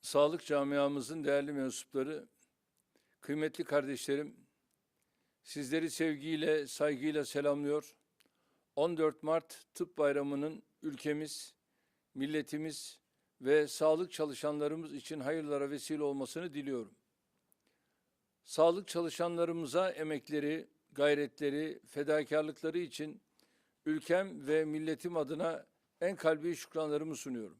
Sağlık camiamızın değerli mensupları, kıymetli kardeşlerim, sizleri sevgiyle, saygıyla selamlıyor. 14 Mart Tıp Bayramı'nın ülkemiz, milletimiz ve sağlık çalışanlarımız için hayırlara vesile olmasını diliyorum. Sağlık çalışanlarımıza emekleri, gayretleri, fedakarlıkları için ülkem ve milletim adına en kalbi şükranlarımı sunuyorum.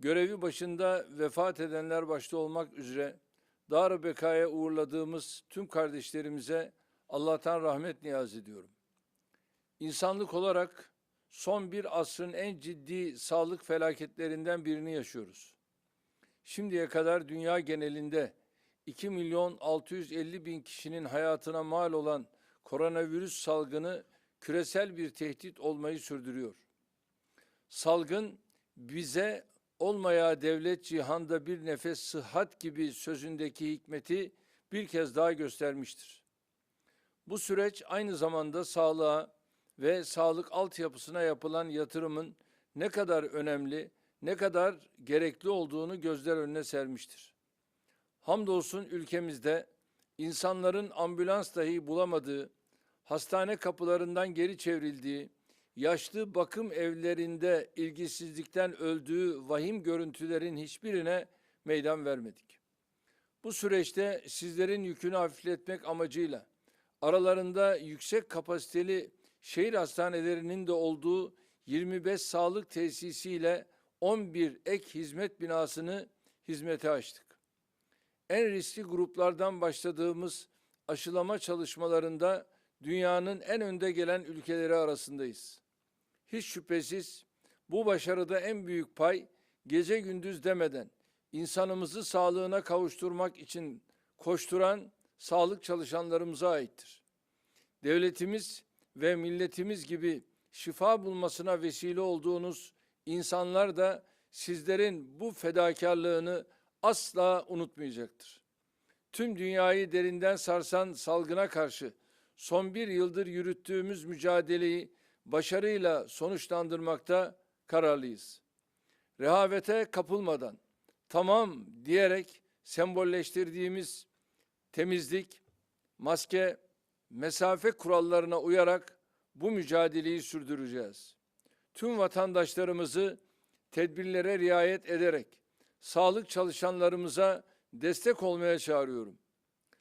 Görevi başında vefat edenler başta olmak üzere dar bekaya uğurladığımız tüm kardeşlerimize Allah'tan rahmet niyaz ediyorum. İnsanlık olarak son bir asrın en ciddi sağlık felaketlerinden birini yaşıyoruz. Şimdiye kadar dünya genelinde 2 milyon 650 bin kişinin hayatına mal olan koronavirüs salgını küresel bir tehdit olmayı sürdürüyor. Salgın bize olmaya devlet cihanda bir nefes sıhhat gibi sözündeki hikmeti bir kez daha göstermiştir. Bu süreç aynı zamanda sağlığa ve sağlık altyapısına yapılan yatırımın ne kadar önemli, ne kadar gerekli olduğunu gözler önüne sermiştir. Hamdolsun ülkemizde insanların ambulans dahi bulamadığı, hastane kapılarından geri çevrildiği, yaşlı bakım evlerinde ilgisizlikten öldüğü vahim görüntülerin hiçbirine meydan vermedik. Bu süreçte sizlerin yükünü hafifletmek amacıyla aralarında yüksek kapasiteli şehir hastanelerinin de olduğu 25 sağlık tesisiyle 11 ek hizmet binasını hizmete açtık. En riskli gruplardan başladığımız aşılama çalışmalarında dünyanın en önde gelen ülkeleri arasındayız. Hiç şüphesiz bu başarıda en büyük pay gece gündüz demeden insanımızı sağlığına kavuşturmak için koşturan sağlık çalışanlarımıza aittir. Devletimiz ve milletimiz gibi şifa bulmasına vesile olduğunuz insanlar da sizlerin bu fedakarlığını asla unutmayacaktır. Tüm dünyayı derinden sarsan salgına karşı son bir yıldır yürüttüğümüz mücadeleyi başarıyla sonuçlandırmakta kararlıyız. Rehavete kapılmadan tamam diyerek sembolleştirdiğimiz temizlik, maske, mesafe kurallarına uyarak bu mücadeleyi sürdüreceğiz. Tüm vatandaşlarımızı tedbirlere riayet ederek sağlık çalışanlarımıza destek olmaya çağırıyorum.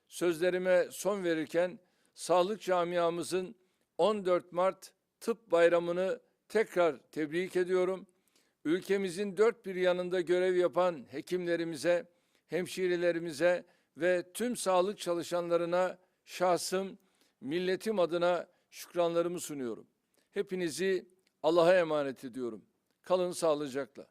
Sözlerime son verirken sağlık camiamızın 14 Mart Tıp Bayramı'nı tekrar tebrik ediyorum. Ülkemizin dört bir yanında görev yapan hekimlerimize, hemşirelerimize ve tüm sağlık çalışanlarına şahsım, milletim adına şükranlarımı sunuyorum. Hepinizi Allah'a emanet ediyorum. Kalın sağlıcakla.